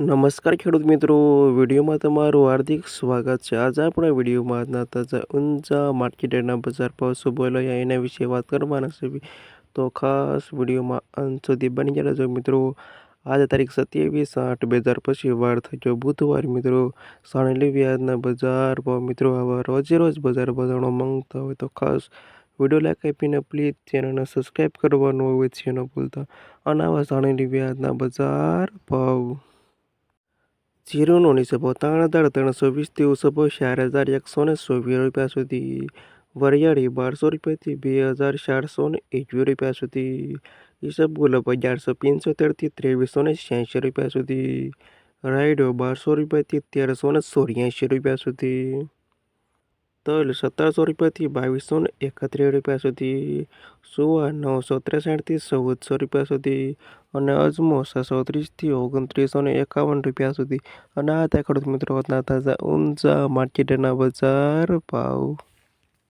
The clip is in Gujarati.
નમસ્કાર ખેડૂત મિત્રો, વિડીયોમાં તમારું હાર્દિક સ્વાગત છે. આજે આપણે વિડીયોમાં આજના તાજા ઊંઝા માર્કેટના બજાર ભાવ શું બોલાયા એના વિશે વાત કરવાના છે. તો ખાસ વિડીયોમાં અંત સુધી બની ગયા જો મિત્રો. આજે તારીખ સત્યાવીસ આઠ બે હજાર પછી વાર થયો બુધવાર મિત્રો. સાણેલી વ્યાજના બજાર ભાવ મિત્રો. આવા રોજે રોજ બજાર બજારનો માંગતા હોય તો ખાસ વીડિયો લાઈક આપીને પ્લીઝ ચેનલને સબસ્ક્રાઈબ કરવાનું હોય છે, ન ભૂલતા. અને આવા સાણેલી વ્યાજના બજાર ભાવ જીરોનો નિસબો હજાર ત્રણસો વીસથી ઉસબો ચાર હજાર એકસો ને ચોવીસ રૂપિયા સુધી. વરિયાળી બારસો રૂપિયાથી બે હજાર ચારસો ને એકવીસ રૂપિયા સુધી. ઈસબગુલ અગિયારસો પંચોતેરથી ત્રેવીસો ને છ્યાસી રૂપિયા સુધી. રાયડો બારસો રૂપિયાથી તેરસો ને રૂપિયા સુધી. તલ સત્તરસો રૂપિયાથી બાવીસો ને એકત્રીસ રૂપિયા સુધી, સુવા નવસો ત્રેસઠથી ચૌદસો રૂપિયા સુધી અને અજમો છસો ત્રીસથી ઓગણત્રીસો ને એકાવન રૂપિયા સુધી. અને આ ત્યાં ખેડૂત મિત્રો તાજા ઊંઝા માર્કેટના બજાર ભાવ.